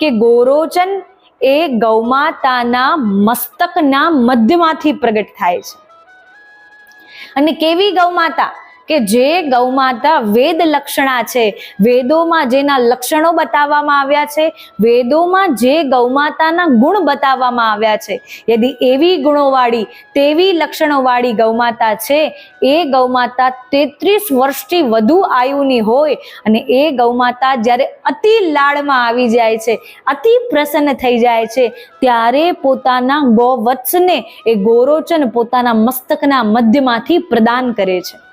કે ગોરોચન એ ગૌમાતાના મસ્તકના મધ્યમાંથી પ્રગટ થાય છે. અને કેવી ગૌમાતા? કે જે ગૌમાતા વેદ લક્ષણા છે, વેદોમાં જેના લક્ષણો બતાવવામાં આવ્યા છે, વેદોમાં જે ગૌમાતાના ગુણ બતાવવામાં આવ્યા છે. યદિ એવી ગુણોવાળી, તેવી લક્ષણોવાળી ગૌમાતા છે, એ ગૌમાતા તેત્રીસ વર્ષથી વધુ આયુની હોય અને એ ગૌમાતા જ્યારે અતિ લાડમાં આવી જાય છે, અતિ પ્રસન્ન થઈ જાય છે, ત્યારે પોતાના ગૌવત્સને એ ગોરોચન પોતાના મસ્તકના મધ્યમાંથી પ્રદાન કરે છે.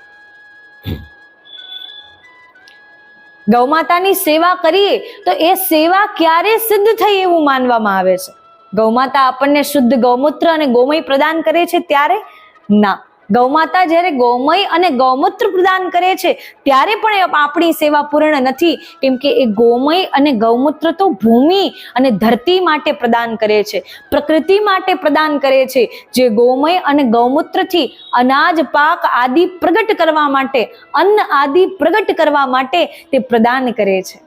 ગૌમાતાની સેવા કરીએ તો એ સેવા ક્યારે સિદ્ધ થઈ એવું માનવામાં આવે છે? ગૌમાતા આપણને શુદ્ધ ગૌમૂત્ર અને ગોમય પ્રદાન કરે છે ત્યારે? ના. ગૌમાતા જ્યારે ગૌમય અને ગૌમૂત્ર પ્રદાન કરે છે, ત્યારે પણ એ આપણી સેવા પૂર્ણ નથી. કેમ કે એ ગૌમય અને ગૌમૂત્ર તો ભૂમિ અને ધરતી માટે પ્રદાન કરે છે. પ્રકૃતિ માટે પ્રદાન કરે છે. જે ગૌમય અને ગૌમૂત્રથી અનાજ, પાક આદિ પ્રગટ કરવા માટે, અન્ન આદિ પ્રગટ કરવા માટે તે પ્રદાન કરે છે.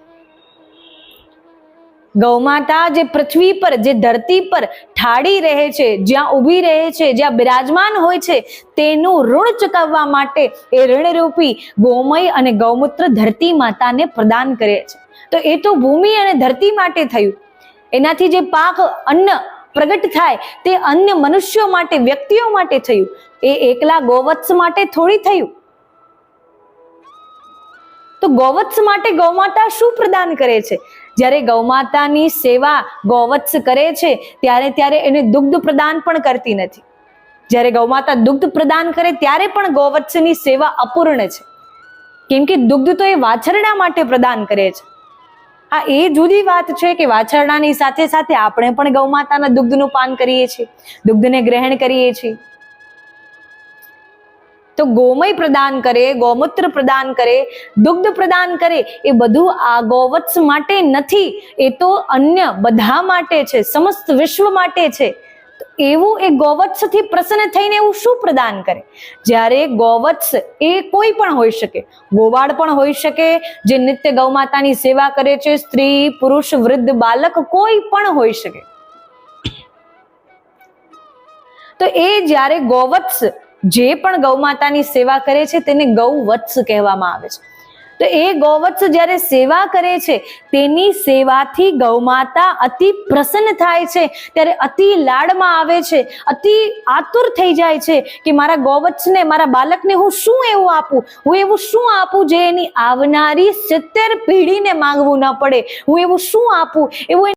ગૌમાતા જે પૃથ્વી પર, જે ધરતી પર ઠાડી રહે છે, જ્યાં ઊભી રહે છે, જ્યાં બિરાજમાન હોય છે, તેનું ઋણ ચૂકવવા માટે એ ઋણરૂપી ગોમય અને ગૌમૂત્ર ધરતી માતાને પ્રદાન કરે છે. તો એ તો ભૂમિ અને ધરતી માટે થયું. એનાથી જે પાક અન્ન પ્રગટ થાય, તે અન્ય મનુષ્યો માટે, વ્યક્તિઓ માટે થયું. એ એકલા ગોવત્સ માટે થોડી થયું. તો ગૌવત્સ માટે ગૌમાતા શું પ્રદાન કરે છે? જ્યારે ગૌમાતાની સેવા ગૌવત્સ કરે છે, ત્યારે ત્યારે એને દુગ્ધ પ્રદાન પણ કરતી નથી. જ્યારે ગૌમાતા દુગ્ધ પ્રદાન કરે, ત્યારે પણ ગૌવત્સની સેવા અપૂર્ણ છે. કેમ કે દુગ્ધ તો એ વાછરડા માટે પ્રદાન કરે છે. આ એ જુદી વાત છે કે વાછરડાની સાથે સાથે આપણે પણ ગૌમાતાના દુગ્ધનું પાન કરીએ છીએ. દુગ્ધને ગ્રહણ કરીએ છીએ. તો ગોમય પ્રદાન કરે, ગૌમૂત્ર પ્રદાન કરે, દુગ્ધ પ્રદાન કરે, એ બધું આ ગૌવત્સ માટે નથી. એ તો અન્ય બધા માટે છે, સમસ્ત વિશ્વ માટે છે. એવું એ ગૌવત્સથી પ્રસન્ન થઈને એવું શું પ્રદાન કરે? જ્યારે ગૌવત્સ એ કોઈ પણ હોઈ શકે, ગોવાળ પણ હોઈ શકે, જે નિત્ય ગૌમાતાની સેવા કરે છે, સ્ત્રી, પુરુષ, વૃદ્ધ, બાલક કોઈ પણ હોઈ શકે. તો એ જ્યારે ગૌવત્સ જે પણ ગૌમાતાની સેવા કરે છે, તેને ગૌવત્સ કહેવામાં આવે છે. તો એ ગૌવત્સ જ્યારે સેવા કરે છે, તેની સેવાથી ગૌમાતા અતિ પ્રસન્ન થાય છે. ત્યારે અતિ લાડમાં આવે છે, અતિ આતુર થઈ જાય છે કે મારા ગૌવત્સને મારા બાલકને હું શું એવું આપું? હું એવું શું આપું જે એની આવનારી સિત્તેર પેઢીને માંગવું ન પડે? હું એવું શું આપું? એવું